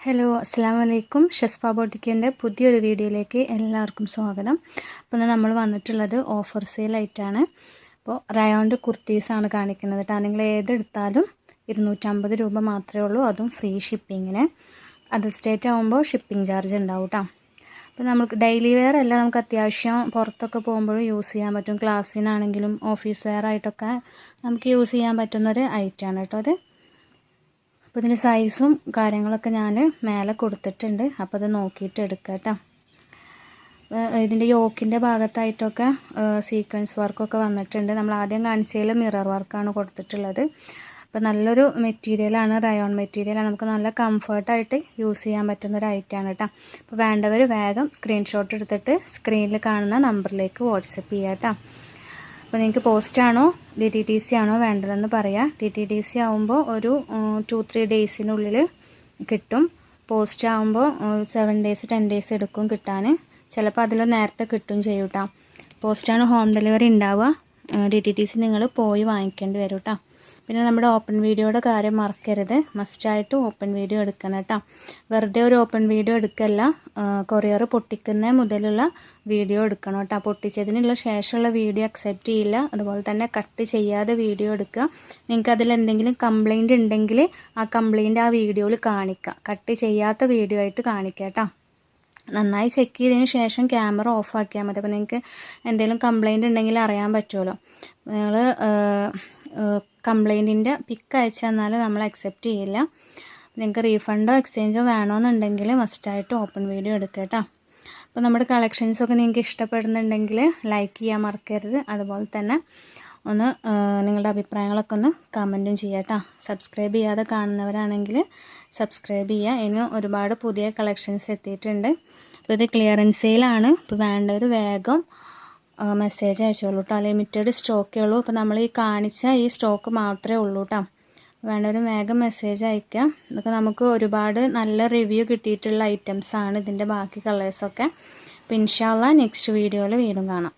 Hello അസ്സാം വലൈക്കും ഷെസ്ഫ ബോട്ടിക്കിന്റെ പുതിയൊരു വീഡിയോയിലേക്ക് എല്ലാവർക്കും സ്വാഗതം. അപ്പോൾ നമ്മൾ വന്നിട്ടുള്ളത് ഓഫർ സെയിലായിട്ടാണ് അപ്പോൾ റയോണ്ട് കുർത്തീസാണ് കാണിക്കുന്നത് കേട്ടോ നിങ്ങൾ ഏതെടുത്താലും ഇരുന്നൂറ്റമ്പത് രൂപ മാത്രമേ ഉള്ളൂ. അതും ഫ്രീ ഷിപ്പിങ്ങിന് അത് സ്റ്റേറ്റ് ആകുമ്പോൾ ഷിപ്പിംഗ് ചാർജ് ഉണ്ടാവും കേട്ടോ അപ്പോൾ നമുക്ക് ഡെയിലി വെയർ അല്ല നമുക്ക് അത്യാവശ്യം പുറത്തൊക്കെ പോകുമ്പോഴും യൂസ് ചെയ്യാൻ പറ്റും. ക്ലാസ്സിനാണെങ്കിലും ഓഫീസ് വെയർ ആയിട്ടൊക്കെ നമുക്ക് യൂസ് ചെയ്യാൻ പറ്റുന്നൊരു ഐറ്റമാണ് കേട്ടോ അത്. അപ്പോൾ ഇതിന്റെ സൈസും കാര്യങ്ങളൊക്കെ ഞാൻ മേലെ കൊടുത്തിട്ടുണ്ട്. അപ്പോൾ അത് നോക്കിയിട്ട് എടുക്കാം കേട്ടോ. ഇതിന്റെ യോക്കിന്റെ ഭാഗത്തായിട്ടൊക്കെ സീക്വൻസ് വർക്കൊക്കെ വന്നിട്ടുണ്ട്. നമ്മൾ ആദ്യം കാണിച്ചതിൽ മിറർ വർക്കാണ് കൊടുത്തിട്ടുള്ളത്. അപ്പോൾ നല്ലൊരു മെറ്റീരിയലാണ് റയോൺ മെറ്റീരിയലാണ് നമുക്ക് നല്ല കംഫർട്ടായിട്ട് യൂസ് ചെയ്യാൻ പറ്റുന്ന ഒരു ഐറ്റമാണ് കേട്ടോ. അപ്പോൾ വേണ്ടവർ വേഗം സ്ക്രീൻഷോട്ട് എടുത്തിട്ട് സ്ക്രീനിൽ കാണുന്ന നമ്പറിലേക്ക് വാട്സപ്പ് ചെയ്യാം കേട്ടോ. അപ്പോൾ നിങ്ങൾക്ക് പോസ്റ്റ് ആണോ ഡി ടി ടി സി ആണോ വേണ്ടതെന്ന് പറയാം. ഡി ടി ടി സി ആകുമ്പോൾ ഒരു ടു ത്രീ ഡേയ്സിനുള്ളിൽ കിട്ടും. പോസ്റ്റ് ആവുമ്പോൾ സെവൻ ഡേയ്സ് ടെൻ ഡേയ്സ് എടുക്കും കിട്ടാൻ ചിലപ്പോൾ അതിൽ നേരത്തെ കിട്ടും ചെയ്യും കേട്ടോ പോസ്റ്റാണ് ഹോം ഡെലിവറി ഉണ്ടാവുക ഡി ടി ടി സി നിങ്ങൾ പോയി വാങ്ങിക്കേണ്ടി വരും കേട്ടോ പിന്നെ നമ്മുടെ ഓപ്പൺ വീഡിയോയുടെ കാര്യം മറക്കരുത്. മസ്റ്റായിട്ട് ഓപ്പൺ വീഡിയോ എടുക്കണം കേട്ടോ. വെറുതെ ഒരു ഓപ്പൺ വീഡിയോ എടുക്കല്ല. കൊറിയർ പൊട്ടിക്കുന്ന മുതലുള്ള വീഡിയോ എടുക്കണം കേട്ടോ. പൊട്ടിച്ചതിനുള്ള ശേഷമുള്ള വീഡിയോ അക്സെപ്റ്റ് ചെയ്യില്ല. അതുപോലെ തന്നെ കട്ട് ചെയ്യാതെ വീഡിയോ എടുക്കുക. നിങ്ങൾക്ക് അതിൽ എന്തെങ്കിലും കംപ്ലൈന്റ് ഉണ്ടെങ്കിൽ ആ കംപ്ലൈന്റ് ആ വീഡിയോയിൽ കാണിക്കുക. കട്ട് ചെയ്യാത്ത വീഡിയോ ആയിട്ട് കാണിക്കുക കേട്ടോ. നന്നായി ചെക്ക് ചെയ്തതിന് ശേഷം ക്യാമറ ഓഫ് ആക്കിയാൽ മതി. അപ്പോൾ നിങ്ങൾക്ക് എന്തെങ്കിലും കംപ്ലൈന്റ് ഉണ്ടെങ്കിൽ അറിയാൻ പറ്റുമല്ലോ. നിങ്ങൾ കംപ്ലൈന്റിന്റെ പിക്ക് അയച്ചു തന്നാൽ നമ്മൾ അക്സെപ്റ്റ് ചെയ്യില്ല. നിങ്ങൾക്ക് റീഫണ്ടോ എക്സ്ചേഞ്ചോ വേണമെന്നുണ്ടെങ്കിൽ മസ്റ്റായിട്ട് ഓപ്പൺ വീഡിയോ എടുക്കുക കേട്ടോ അപ്പോൾ നമ്മുടെ കളക്ഷൻസൊക്കെ നിങ്ങൾക്ക് ഇഷ്ടപ്പെടുന്നുണ്ടെങ്കിൽ ലൈക്ക് ചെയ്യാൻ മറക്കരുത്. അതുപോലെ തന്നെ ഒന്ന് നിങ്ങളുടെ അഭിപ്രായങ്ങളൊക്കെ ഒന്ന് കമന്റും ചെയ്യുക കേട്ടോ സബ്സ്ക്രൈബ് ചെയ്യാതെ കാണുന്നവരാണെങ്കിൽ സബ്സ്ക്രൈബ് ചെയ്യുക ഇനി ഒരുപാട് പുതിയ കളക്ഷൻസ് എത്തിയിട്ടുണ്ട്. അപ്പോൾ ഇത് ക്ലിയറൻസ് സെയിലാണ് ഇപ്പോൾ വേണ്ടവർ വേഗം മെസ്സേജ് അയച്ചോളൂ കേട്ടോ ലിമിറ്റഡ് സ്റ്റോക്കേ ഉള്ളൂ. അപ്പോൾ നമ്മൾ ഈ കാണിച്ച ഈ സ്റ്റോക്ക് മാത്രമേ ഉള്ളൂ കേട്ടോ വേണ്ടവരും വേഗം മെസ്സേജ് അയക്കാം. ഇതൊക്കെ നമുക്ക് ഒരുപാട് നല്ല റിവ്യൂ കിട്ടിയിട്ടുള്ള ഐറ്റംസ് ആണ് ഇതിന്റെ ബാക്കി കളേഴ്സൊക്കെ അപ്പം ഇൻഷാല്ല നെക്സ്റ്റ് വീഡിയോയിൽ വീണ്ടും കാണാം.